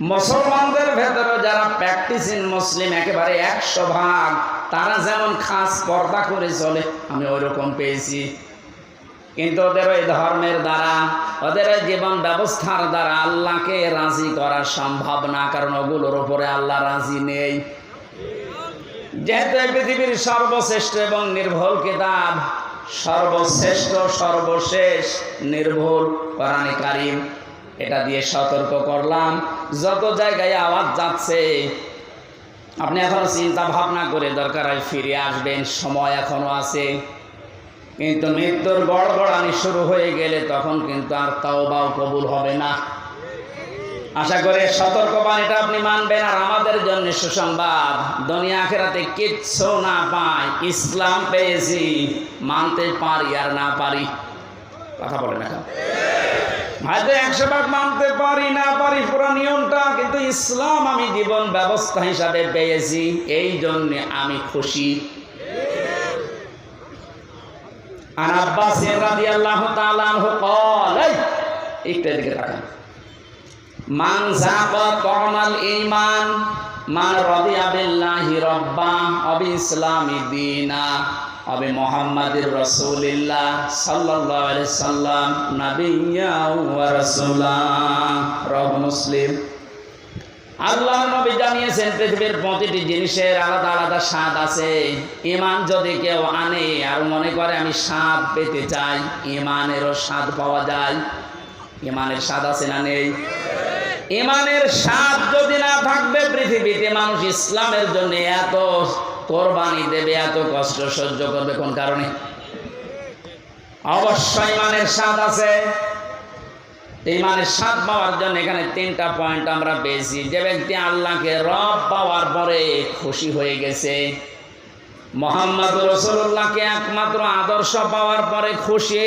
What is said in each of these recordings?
মুসলমানদের ভেতরে যারা প্র্যাকটিসিং মুসলিম একেবারে একশো ভাগ, তারা যেমন খাস পর্দা করে চলে, আমি ওই রকম পেয়েছি। কিন্তু ওদের ওই ধর্মের দ্বারা, ওদের ওই জীবন ব্যবস্থার দ্বারা আল্লাহকে রাজি করা সম্ভব না, কারণ ওগুলোর ওপরে আল্লাহ রাজি নেই। যেহেতু পৃথিবীর সর্বশ্রেষ্ঠ এবং নির্ভুল কিতাব, সর্বশ্রেষ্ঠ, সর্বশেষ, নির্ভুল, কোরআনে এটা দিয়ে সতর্ক করলাম। যত জায়গায় আওয়াজ যাচ্ছে, আপনি এখনও চিন্তা ভাবনা করে দরকার হয় ফিরে আসবেন, সময় এখনও আছে। কিন্তু মৃত্যুর গড়গড়ানি শুরু হয়ে গেলে তখন কিন্তু আর তাওবাও কবুল হবে না। আশা করে সতর্ক বাণীটা আপনি মানবেন আর আমাদের জন্য সুসংবাদ। দুনিয়া আখেরাতে কিচ্ছু না পাই, ইসলাম পেয়েছি, মানতে পারি আর না পারি। কথা বলেন এখন। হয়তো একশো ভাগ মানতে পারি না পারি পুরো নিয়মটা কিন্তু ইসলাম আমি জীবন ব্যবস্থা হিসাবে পেয়েছি এই জন্য আমি খুশি আর আব্বাস রাদিয়াল্লাহু তাআলা আনহু قال এই একটু এদিকে তাকান মান যাবা তামাল ঈমান মান রাদিয়া বিল্লাহি রাব্বা অবি ইসলামি দীনা অবি মুহাম্মাদির রাসূলিল্লাহ আলাইহি সাল্লাম ওয়া মুসলিম। আল্লাহ নবী জানিয়েছেন, পৃথিবীর প্রতিটি জিনিসের আলাদা আলাদা স্বাদ আছে। ইমান যদি কেউ আনে আর মনে করে আমি স্বাদ পেতে চাই ইমানেরও স্বাদ পাওয়া যায়। ইমানের স্বাদ আছে না নেই? ইমানের স্বাদ যদি না থাকবে পৃথিবীতে, মানুষ ইসলামের জন্য এত কোরবানি দেবে, এত কষ্ট সহ্য করবে কোন কারণে? অবশ্যই ইমানের স্বাদ আছে। ইমানের স্বাদ পাওয়ার জন্য এখানে তিনটা পয়েন্ট আমরা পেয়েছি। যে ব্যক্তি আল্লাহকে রব পাওয়ার পরে খুশি হয়ে গেছে, মোহাম্মদ রসুল্লাহকে একমাত্র আদর্শ পাওয়ার পরে খুশি,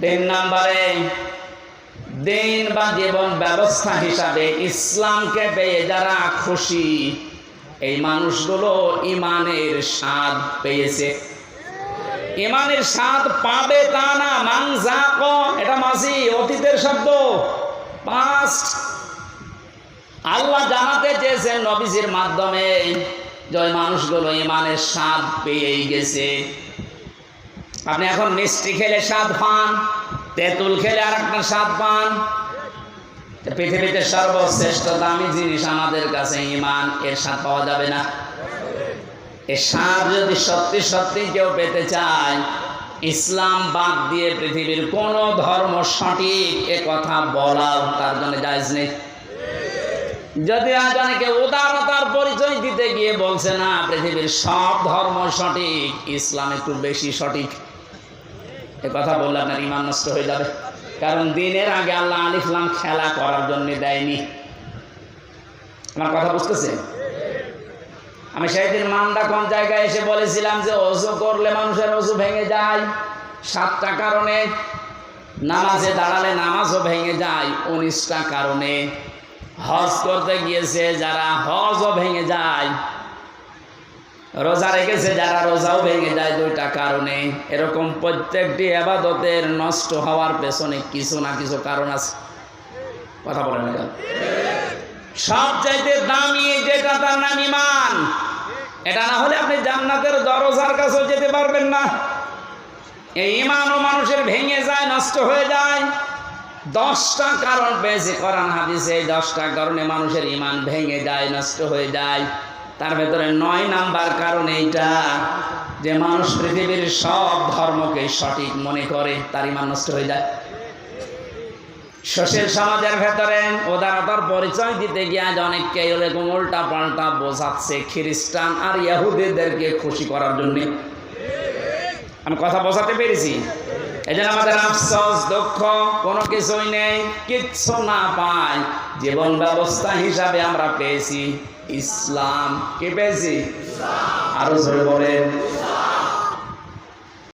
তিন নম্বরে দিন বা জীবন ব্যবস্থা হিসাবে ইসলামকে পেয়ে যারা খুশি এই মানুষগুলো ইমানের স্বাদ পেয়েছে। ইমানের স্বাদ পাবে তা না মাংজাক এটা মাসি অতীতের শব্দ। পাস্ট আল্লাহ জানাতে চেয়েছেন নবীজির মাধ্যমে যে ওই মানুষগুলো ইমানের স্বাদ পেয়েই গেছে। আপনি এখন মিষ্টি খেলে স্বাদ পান, তেঁতুল খেলে আর একটা স্বাদ পান পৃথিবীতে সর্বশ্রেষ্ঠ দামি জিনিস আমাদের কাছে ইমান এর স্বাদ পাওয়া যাবে না। এ স্বাদ যদি সত্যি সত্যি কেউ পেতে চায়, ইসলাম বাদ দিয়ে পৃথিবীর কোন ধর্ম সঠিক এ কথা বলাও তার জন্য জায়জ নেই। যদি আজ উদারতার পরিচয় দিতে গিয়ে বলছে, না, পৃথিবীর সব ধর্ম সঠিক, ইসলাম একটু বেশি সঠিক, এ কথা বললে আপনার ইমান নষ্ট হয়ে যাবে। কারণ দিনের আগে আল্লাহ আল ইসলাম খেলা করার জন্য দেয়নি। আমার কথা বুঝতেছেন আমি সেদিন মান্দা কোন জায়গায় এসে বলেছিলাম যে অজু করলে মানুষের অজু ভেঙে যায়, সাতটা কারণে। নামাজে দাঁড়ালে নামাজও ভেঙে যায়, উনিশটা কারণে। হজ করতে গিয়েছে, যারা হজও ভেঙে যায় রোজা রেখেছে, যারা রোজাও ভেঙে যায় দুইটা কারণে। এরকম প্রত্যেকটি আবাদতের নষ্ট হওয়ার পেছনে কিছু না কিছু কারণ আছে। কথা বলেন না সবচাইতে দামি যেটা তার নাম ইমান এটা না হলে আপনি জান্নাতের দরজার কাছেও যেতে পারবেন না। এই ইমানও মানুষের ভেঙে যায়, নষ্ট হয়ে যায়। দশটা কারণ পেয়েছে কোরআন হাদিসে, এই দশটা কারণে মানুষের ইমান ভেঙে যায়, নষ্ট হয়ে যায়। তার ভেতরে নয় নাম্বার কারণ এইটা যে মানুষ পৃথিবীর সব ধর্মকে সঠিক মনে করে, তার ইমান নষ্ট হয়ে যায়। সুশীল সমাজের ভেতরে উদারতার পরিচয় দিতে গিয়ে আজ অনেককে এরকম উল্টা পাল্টা বোঝাচ্ছে খ্রিস্টান আর ইয়াহুদিদেরকে খুশি করার জন্য। আমি কথা বোঝাতে পেরেছি। জন্য আমাদের আফসোস, দুঃখ, কোনো কিছুই নেই, কিচ্ছু না পাই। জীবন ব্যবস্থা হিসাবে আমরা পেয়েছি। ইসলাম, কে পেয়েছি? আরও জোরে বলেন।